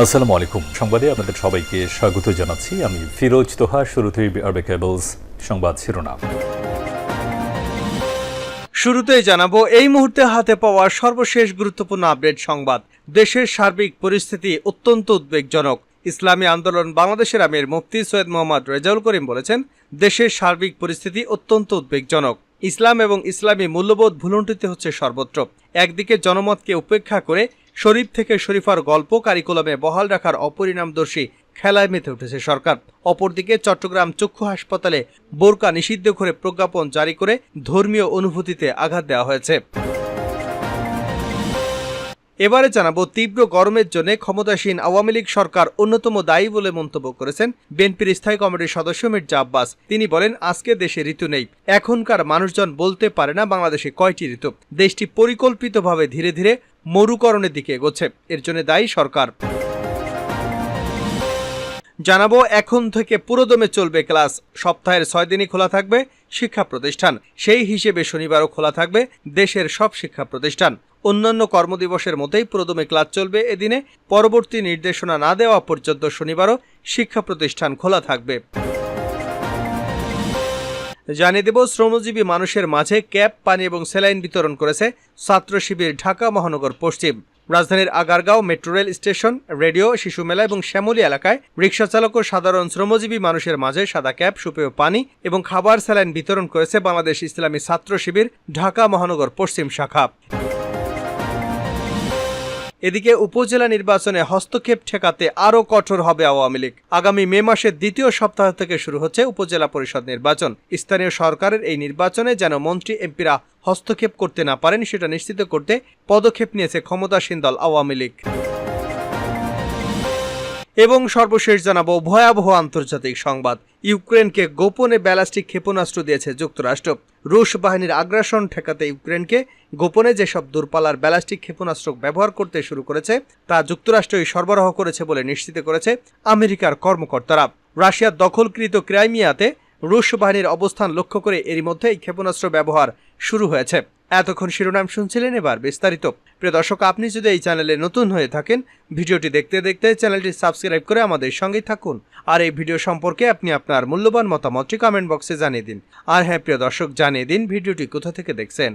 আসসালামু আলাইকুম। সংবাদে আপনাদের সবাইকে স্বাগত জানাচ্ছি। আমি ফিরোজ তোহা, শুরুতেই আরবে কেবলস সংবাদ শিরোনাম। শুরুতেই জানাব, এই মুহূর্তে হাতে পাওয়া সর্বশেষ গুরুত্বপূর্ণ আপডেট সংবাদ। দেশের সার্বিক পরিস্থিতি অত্যন্ত উদ্বেগজনক। ইসলামী আন্দোলন বাংলাদেশের আমির মুফতি সৈয়দ মোহাম্মদ রেজাউল করিম বলেছেন, দেশের সার্বিক পরিস্থিতি অত্যন্ত উদ্বেগজনক। ইসলাম এবং ইসলামী মূল্যবোধ ভুলুণ্ঠিত হচ্ছে সর্বত্র। একদিকে জনমতকে উপেক্ষা করে শরীফ থেকে শরীফার গল্প কারিকুলামে বহাল রাখার অপরিণামদর্শী খেলায় মেতে উঠেছে সরকার। অপরদিকে চট্টগ্রাম চক্ষু হাসপাতালে বোরকা নিষিদ্ধ করে প্রজ্ঞাপন জারি করে ধর্মীয় অনুভূতিতে আঘাত দেওয়া হয়েছে। এবারে জানাব তীব্র গরমের জন্য ক্ষমতাসীন আওয়ামী লীগ সরকার অন্যতম দায়ী বলে মন্তব্য করেছেন বিএনপির স্থায়ী কমিটির সদস্য মির্জা আব্বাস। তিনি বলেন, আজকে দেশে ঋতু নেই। এখনকার মানুষজন বলতে পারে না বাংলাদেশে কয়টি ঋতু। দেশটি পরিকল্পিতভাবে ধীরে ধীরে মরুকরণের দিকে এগোচ্ছে। এর জন্য দায়ী সরকার। জানাব, এখন থেকে পুরোদমে চলবে ক্লাস। সপ্তাহের ছয় দিনই খোলা থাকবে শিক্ষা প্রতিষ্ঠান। সেই হিসেবে শনিবারও খোলা থাকবে দেশের সব শিক্ষা প্রতিষ্ঠান। অন্যান্য কর্মদিবসের মতোই পুরোদমে ক্লাস চলবে এদিনে। পরবর্তী নির্দেশনা না দেওয়া পর্যন্ত শনিবারও শিক্ষা প্রতিষ্ঠান খোলা থাকবে। জানিয়ে দেব, শ্রমজীবী মানুষের মাঝে ক্যাপ পানি এবং স্যালাইন বিতরণ করেছে ছাত্র শিবির ঢাকা মহানগর পশ্চিম। রাজধানীর Agargaon metro rail station, radio Shishu Mela এবং শ্যামলী এলাকায় রিক্সা চালক ও সাধারণ শ্রমজীবী মানুষের মাঝে সাদা ক্যাপ সুপেয় পানি এবং খাবার স্যালাইন বিতরণ করেছে বাংলাদেশ ইসলামী ছাত্র শিবির ঢাকা মহানগর পশ্চিম শাখা। এদিকে উপজেলা নির্বাচনে হস্তক্ষেপ ঠেকাতে আরও কঠোর হবে আওয়ামী লীগ। আগামী মে মাসের দ্বিতীয় সপ্তাহ থেকে শুরু হচ্ছে উপজেলা পরিষদ নির্বাচন। স্থানীয় সরকারের এই নির্বাচনে যেন মন্ত্রী, এমপিরা হস্তক্ষেপ করতে না পারেন, সেটা নিশ্চিত করতে পদক্ষেপ নিয়েছে ক্ষমতাসীন দল আওয়ামী লীগ। এবং সর্বশেষ জানাব ভয়াবহ আন্তর্জাতিক সংবাদ। ইউক্রেনকে গোপনে ব্যালাস্টিক ক্ষেপণাস্ত্র দিয়েছে যুক্তরাষ্ট্র। রুশ বাহিনীর আগ্রাসন ঠেকাতে ইউক্রেনকে গোপনে যেসব দূরপাল্লার ব্যালাস্টিক ক্ষেপণাস্ত্র ব্যবহার করতে শুরু করেছে, তা যুক্তরাষ্ট্রই সরবরাহ করেছে বলে নিশ্চিত করেছে আমেরিকার কর্মকর্তারা। রাশিয়ার দখলকৃত ক্রাইমিয়াতে রুশ বাহিনীর অবস্থান লক্ষ্য করে এরই মধ্যে এই ক্ষেপণাস্ত্র ব্যবহার শুরু হয়েছে। এতক্ষণ শিরোনাম শুনছিলেন এবার বিস্তারিত। প্রিয় দর্শক, আপনি যদি এই চ্যানেলে নতুন হয়ে থাকেন, ভিডিওটি দেখতে দেখতে চ্যানেলটি সাবস্ক্রাইব করে আমাদের সঙ্গেই থাকুন। আর এই ভিডিও সম্পর্কে আপনি আপনার মূল্যবান মতামতটি কমেন্ট বক্সে জানিয়ে দিন। আর হ্যাঁ প্রিয় দর্শক, জানিয়ে দিন ভিডিওটি কোথা থেকে দেখছেন।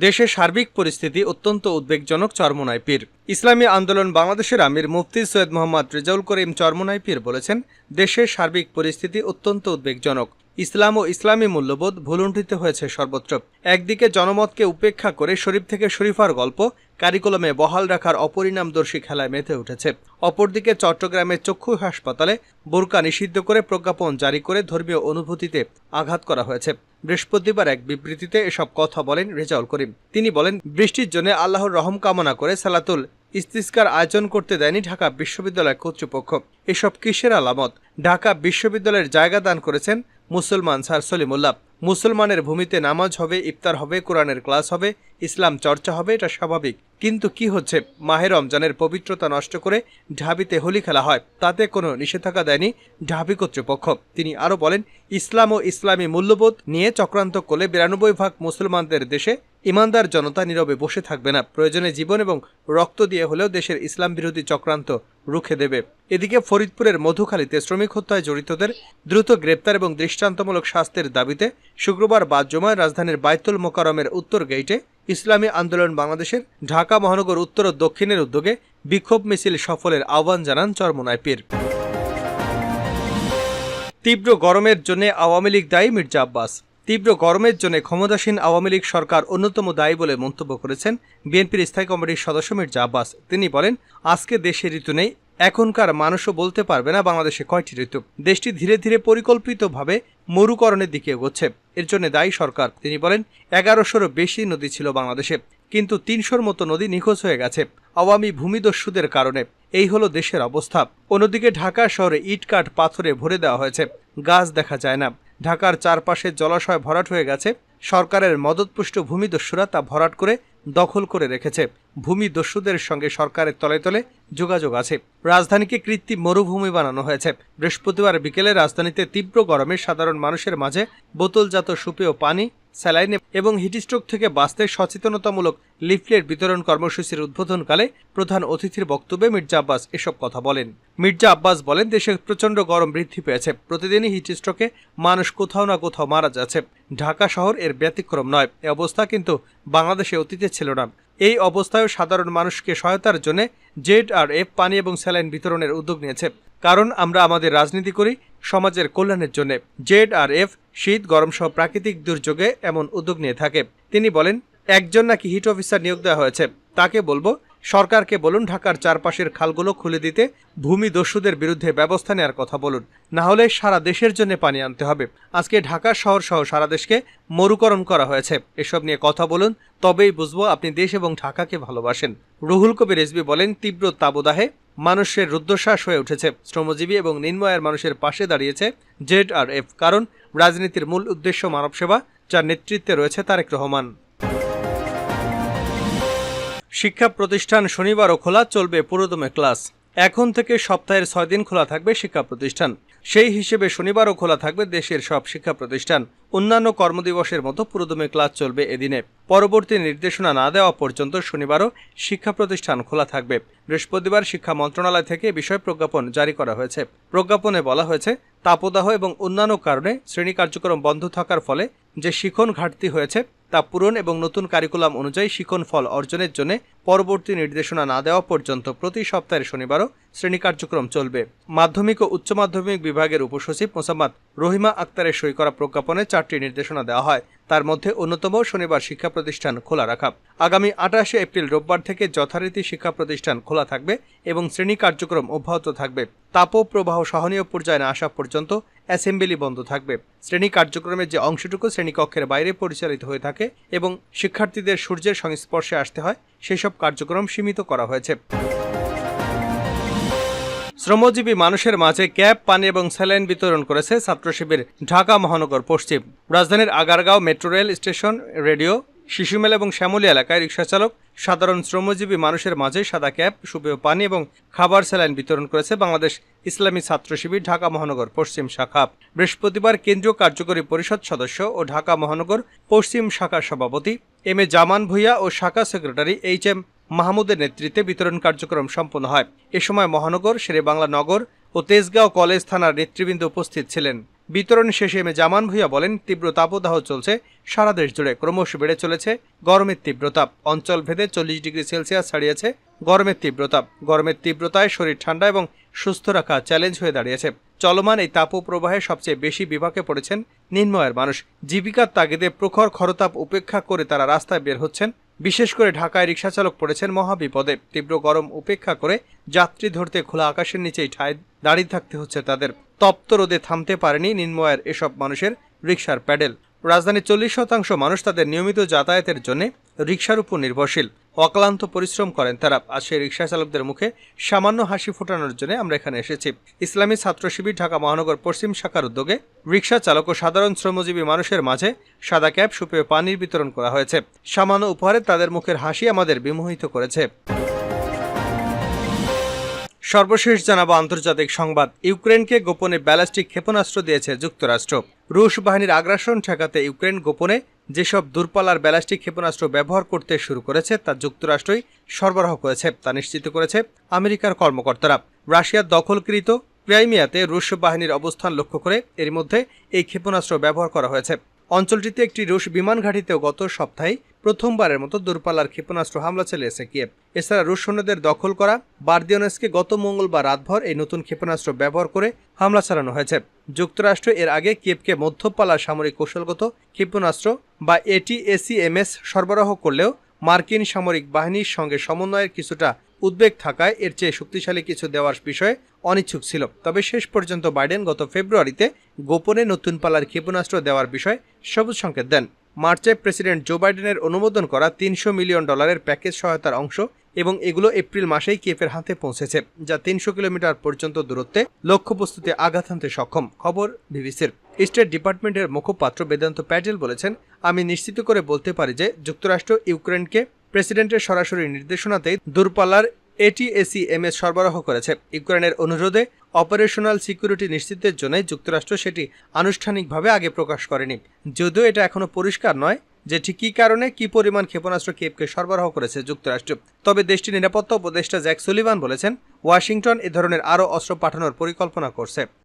দেশের সার্বিক পরিস্থিতি অত্যন্ত উদ্বেগজনক চরমোনাই পীর। ইসলামী আন্দোলন বাংলাদেশের আমির মুফতি সৈয়দ মোহাম্মদ রেজাউল করিম চরমোনাই পীর বলেছেন, দেশের সার্বিক পরিস্থিতি অত্যন্ত উদ্বেগজনক। ইসলাম ও ইসলামী মূল্যবোধ ভুলুণ্ঠিত হয়েছে সর্বত্র। একদিকে জনমতকে উপেক্ষা করে শরীফ থেকে শরীফার গল্প, কারিকুলামে বহাল রাখার অপরিণামদর্শী খেলায় মেতে উঠেছে। অপরদিকে চট্টগ্রামের চক্ষু হাসপাতালে বোরকা নিষিদ্ধ করে প্রজ্ঞাপন জারি করে ধর্মীয় অনুভূতিতে আঘাত করা হয়েছে। বৃহস্পতিবার এক বিবৃতিতে এসব কথা বলেন রেজাউল করিম। তিনি বলেন, বৃষ্টির জন্য আল্লাহর রহম কামনা করে সালাতুল ইস্তিস্কার আয়োজন করতে দেয়নি ঢাকা বিশ্ববিদ্যালয় কর্তৃপক্ষ। এসব কিসের আলামত? ঢাকা বিশ্ববিদ্যালয়ের জায়গা দান করেছেন মুসলমান স্যার সলিমুল্লাহ। মুসলমানের ভূমিতে নামাজ হবে, ইফতার হবে, কোরআনের ক্লাস হবে, ইসলাম চর্চা হবে, এটা স্বাভাবিক। কিন্তু কি হচ্ছে? মাহে রমজানের পবিত্রতা নষ্ট করে ঢাবিতে হোলি খেলা হয়। তাতে কোনো নিষেধাজ্ঞা দেয়নি ঢাবি কর্তৃপক্ষ। তিনি আরও বলেন, ইসলাম ও ইসলামী মূল্যবোধ নিয়ে চক্রান্ত করলে বিরানব্বই ভাগ মুসলমানদের দেশে ইমানদার জনতা নীরবে বসে থাকবে না। প্রয়োজনে জীবন এবং রক্ত দিয়ে হলেও দেশের ইসলাম বিরোধী চক্রান্ত রুখে দেবে। এদিকে ফরিদপুরের মধুখালীতে শ্রমিক হত্যায় জড়িতদের দ্রুত গ্রেপ্তার এবং দৃষ্টান্তমূলক শাস্তির দাবিতে শুক্রবার বাদ জমায় রাজধানীর বাইতুল মোকারমের উত্তর গেইটে ইসলামী আন্দোলন বাংলাদেশের ঢাকা মহানগর উত্তর ও দক্ষিণের উদ্যোগে বিক্ষোভ মিছিল সফলের আহ্বান জানান চরমোনাই পীর। তীব্র গরমের জন্য আওয়ামী লীগ দায়ী মির্জা আব্বাস। তীব্র গরমের জন্য ক্ষমতাসীন আওয়ামী লীগ সরকার অন্যতম দায়ী বলে মন্তব্য করেছেন বিএনপির স্থায়ী কমিটির সদস্য মির্জা আব্বাস। তিনি বলেন, আজকে দেশে ঋতু নেই, এখনকার মানুষও বলতে পারবে না বাংলাদেশে কয়টি ঋতু। দেশটি ধীরে ধীরে পরিকল্পিতভাবে মরুকরণের দিকে এগোচ্ছে। এর জন্য দায়ী সরকার, তিনি বলেন, এগারোশোরও বেশি নদী ছিল বাংলাদেশে, কিন্তু তিনশোর মতো নদী নিখোঁজ হয়ে গেছে, আওয়ামী ভূমিদস্যুদের কারণে। এই হলো দেশের অবস্থা। অন্যদিকে ঢাকা শহরে ইটকাট পাথরে ভরে দেওয়া হয়েছে, গাছ দেখা যায় না। ঢাকার চারপাশে জলাশয় ভরাট হয়ে গেছে। সরকারের মদতপুষ্ট ভূমিদস্যুরা তা ভরাট করে দখল করে রেখেছে। ভূমিদস্যুদের সঙ্গে সরকারের তলে তলে যোগাযোগ আছে। রাজধানীকে কৃত্রিম মরুভূমি বানানো হয়েছে। বৃহস্পতিবার বিকেলে রাজধানীতে তীব্র গরমে সাধারণ মানুষের মাঝে বোতলজাত সুপেয় পানি স্যালাইন এবং হিটস্ট্রোক থেকে বাঁচতে সচেতনতামূলক লিফলেট বিতরণ কর্মসূচির উদ্বোধনকালে প্রধান অতিথির বক্তব্যে মির্জা আব্বাস এসব কথা বলেন। মির্জা আব্বাস বলেন, দেশে প্রচণ্ড গরম বৃদ্ধি পেয়েছে। প্রতিদিনই হিটস্ট্রোকে মানুষ কোথাও না কোথাও মারা যাচ্ছে। ঢাকা শহর এর ব্যতিক্রম নয়। এ অবস্থা কিন্তু বাংলাদেশে অতীতে ছিল না। এই অবস্থায় সাধারণ মানুষকে সহায়তার জন্য জেড আর এফ পানি এবং স্যালাইন বিতরণের উদ্যোগ নিয়েছে। কারণ আমরা আমাদের রাজনীতি করি সমাজের কল্যাণের জন্য জেড আর এফ শীত, গরম সহ প্রাকৃতিক দুর্যোগে এমন উদ্যোগ নিয়ে থাকে। তিনি বলেন, একজন নাকি হিট অফিসার নিয়োগ দেওয়া হয়েছে, তাকে বলব সরকারকে বলুন, ঢাকার চারপাশের খালগুলো খুলে দিতে ভূমি দস্যুদের বিরুদ্ধে ব্যবস্থা নেওয়ার কথা বলুন। না হলে সারা দেশের জন্য পানি আনতে হবে। আজকে ঢাকা শহর সহ সারা দেশকে মরুকরণ করা হয়েছে। এসব নিয়ে কথা বলুন, তবেই বুঝব আপনি দেশ এবং ঢাকাকে ভালোবাসেন। রুহুল কবির রেজবি বলেন, তীব্র তাবদাহে মানুষের রুদ্ধশ্বাস হয়ে উঠেছে। শ্রমজীবী এবং নিম্নয়ের মানুষের পাশে দাঁড়িয়েছে জেড আর এফ। কারণ, রাজনীতির মূল উদ্দেশ্য মানব সেবা যার নেতৃত্বে রয়েছে তারেক রহমান। শিক্ষা প্রতিষ্ঠান শনিবারও খোলা চলবে পুরোদমে ক্লাস। এখন থেকে সপ্তাহের ছয় দিন খোলা থাকবে শিক্ষা প্রতিষ্ঠান। সেই হিসেবে শনিবারও খোলা থাকবে দেশের সব শিক্ষা প্রতিষ্ঠান। অন্যান্য কর্মদিবসের মতো পুরোদমে ক্লাস চলবে এদিনে। পরবর্তী নির্দেশনা না দেওয়া পর্যন্ত শনিবারও শিক্ষা প্রতিষ্ঠান খোলা থাকবে। বৃহস্পতিবার শিক্ষা মন্ত্রণালয় থেকে বিষয় প্রজ্ঞাপন জারি করা হয়েছে। প্রজ্ঞাপনে বলা হয়েছে, তাপদাহ এবং অন্যান্য কারণে শ্রেণি কার্যক্রম বন্ধ থাকার ফলে যে শিখন ঘাটতি হয়েছে তা পূরণ এবং নতুন কারিকুলাম অনুযায়ী শিখন ফল অর্জনের জন্য পরবর্তী নির্দেশনা না দেওয়া পর্যন্ত প্রতি সপ্তাহের শনিবারও শ্রেণি কার্যক্রম চলবে। মাধ্যমিক ও উচ্চ মাধ্যমিক বিভাগের উপসচিব মোসাম্মদ রহিমা আক্তারের সই করা প্রজ্ঞাপনে চারটি নির্দেশনা দেওয়া হয়। তার মধ্যে অন্যতম শনিবার শিক্ষা প্রতিষ্ঠান খোলা রাখা। আগামী আঠাশে এপ্রিল রোববার থেকে যথারীতি শিক্ষা প্রতিষ্ঠান খোলা থাকবে এবং শ্রেণি কার্যক্রম অব্যাহত থাকবে। তাপপ্রবাহ সহনীয় পর্যায়ে না আসা পর্যন্ত অ্যাসেম্বলি বন্ধ থাকবে। শ্রেণি কার্যক্রমের যে অংশটুকু শ্রেণীকক্ষের বাইরে পরিচালিত হয়ে থাকে এবং শিক্ষার্থীদের সূর্যের সংস্পর্শে আসতে হয়, সেসব কার্যক্রম সীমিত করা হয়েছে। শ্রমজীবী মানুষের মাঝে ক্যাব, পানি এবং স্যালাইন বিতরণ করেছে ছাত্র শিবির ঢাকা মহানগর পশ্চিম। রাজধানীর Agargaon metro rail station, radio, Shishumela এবং শ্যামলী এলাকায় রিক্সা চালক, সাধারণ শ্রমজীবী মানুষের মাঝে সাদা ক্যাব, সুপেয় পানি এবং খাবার স্যালাইন বিতরণ করেছে বাংলাদেশ ইসলামী ছাত্র শিবির ঢাকা মহানগর পশ্চিম শাখা। বৃহস্পতিবার কেন্দ্রীয় কার্যকরী পরিষদ সদস্য ও ঢাকা মহানগর পশ্চিম শাখার সভাপতি এম এ জামান ভুইয়া ও শাখা সেক্রেটারি এইচ এম মাহমুদের নেতৃত্বে বিতরণ কার্যক্রম সম্পন্ন হয়। এ সময় মহানগর, শেরেবাংলা নগর ও তেজগাঁও কলেজ থানার নেতৃবৃন্দ উপস্থিত ছিলেন। বিতরণ শেষে এম জামান ভুইয়া বলেন, তীব্র তাপদাহ চলছে, সারা দেশ জুড়ে ক্রমশ বেড়ে চলেছে গরমের তীব্রতা। অঞ্চল ভেদে চল্লিশ ডিগ্রি সেলসিয়াস ছাড়িয়েছে গরমের তীব্রতা। গরমের তীব্রতায় শরীর ঠান্ডা এবং সুস্থ রাখা চ্যালেঞ্জ হয়ে দাঁড়িয়েছে। চলমান এই তাপপ্রবাহে সবচেয়ে বেশি বিভাগে পড়েছেন নিম্নয়ের মানুষ। জীবিকার তাগিদে প্রখর খরতাপ উপেক্ষা করে তারা রাস্তায় বের হচ্ছেন। বিশেষ করে ঢাকায় রিক্সাচালক পড়েছেন মহাবিপদে। তীব্র গরম উপেক্ষা করে যাত্রী ধরতে খোলা আকাশের নিচেই ঠায় দাঁড়িয়ে থাকতে হচ্ছে তাদের। তপ্ত রোদে থামতে পারেনি নিম্নয়ের এসব মানুষের রিক্সার প্যাডেল। রাজধানীর চল্লিশ শতাংশ মানুষ তাদের নিয়মিত যাতায়াতের জন্য রিক্সার উপর নির্ভরশীল। অক্লান্ত পরিশ্রম করেন। তারা আজ সেই রিক্সা চালকদের মুখে সামান্য হাসি ফোটানোর জন্য আমরা এখানে এসেছি। ইসলামী ছাত্র শিবির ঢাকা মহানগর পশ্চিম শাখার উদ্যোগে রিক্সা চালক ও সাধারণ শ্রমজীবী মানুষের মাঝে সাদা ক্যাব সুপেয় পানির বিতরণ করা হয়েছে। সামান্য উপহারে তাদের মুখের হাসি আমাদের বিমোহিত করেছে। সর্বশেষ জানাব আন্তর্জাতিক সংবাদ। ইউক্রেনকে গোপনে ব্যালিস্টিক ক্ষেপণাস্ত্র দিয়েছে যুক্তরাষ্ট্র। রুশ বাহিনীর আগ্রাসন ঠেকাতে ইউক্রেন গোপনে যেসব দূরপাল্লার ব্যালাস্টিক ক্ষেপণাস্ত্র ব্যবহার করতে শুরু করেছে, তা যুক্তরাষ্ট্রই সরবরাহ করেছে, তা নিশ্চিত করেছে আমেরিকার কর্মকর্তারা। রাশিয়ার দখলকৃত ক্রাইমিয়াতে রুশ বাহিনীর অবস্থান লক্ষ্য করে এর মধ্যে এই ক্ষেপণাস্ত্র ব্যবহার করা হয়েছে। অঞ্চলটিতে একটি রুশ বিমান ঘাঁটিতেও গত সপ্তাহে প্রথমবারের মতো দূরপাল্লার ক্ষেপণাস্ত্র হামলা চালিয়েছে কিয়েভ। এছাড়া রুশ সৈন্যদের দখল করা বার্দিয়নেসকে গত মঙ্গলবার রাতভর এই নতুন ক্ষেপণাস্ত্র ব্যবহার করে হামলা চালানো হয়েছে। যুক্তরাষ্ট্র এর আগে কিয়েভকে মধ্যপাল্লার সামরিক কৌশলগত ক্ষেপণাস্ত্র বা এটিএসিএমএস সরবরাহ করলেও মার্কিন সামরিক বাহিনীর সঙ্গে সমন্বয়ের কিছুটা উদ্বেগ থাকায় এর চেয়ে শক্তিশালী কিছু দেওয়ার বিষয়ে অনিচ্ছুক ছিল। তবে শেষ পর্যন্ত বাইডেন গত ফেব্রুয়ারিতে গোপনে নতুন পালার ক্ষেপণাস্ত্র দেওয়ার বিষয়ে সবুজ সংকেত দেন। মার্চে প্রেসিডেন্ট জো বাইডেনের অনুমোদন করা তিনশো মিলিয়ন ডলারের প্যাকেজ সহায়তার অংশ এবং এগুলো এপ্রিল মাসেই কিয়েফের হাতে পৌঁছেছে, যা তিনশো কিলোমিটার পর্যন্ত দূরত্বে লক্ষ্যবস্তুতে আঘাত হানতে সক্ষম, খবর বিবিসির। স্টেট ডিপার্টমেন্টের মুখপাত্র বেদান্ত প্যাটেল বলেছেন, আমি নিশ্চিত করে বলতে পারি যে যুক্তরাষ্ট্র ইউক্রেনকে প্রেসিডেন্টের সরাসরি নির্দেশনাতেই দূরপাল্লার এটিএসিএমএস সরবরাহ করেছে। ইউক্রেনের অনুরোধে অপারেশনাল সিকিউরিটি নিশ্চিতের জন্য যুক্তরাষ্ট্র সেটি আনুষ্ঠানিকভাবে আগে প্রকাশ করেনি। যদিও এটা এখনও পরিষ্কার নয় যে ঠিক কী কারণে কী পরিমাণ ক্ষেপণাস্ত্র কেপকে সরবরাহ করেছে যুক্তরাষ্ট্র। তবে দেশটির নিরাপত্তা উপদেষ্টা জ্যাক সুলিভান বলেছেন, ওয়াশিংটন এ ধরনের আরও অস্ত্র পাঠানোর পরিকল্পনা করছে।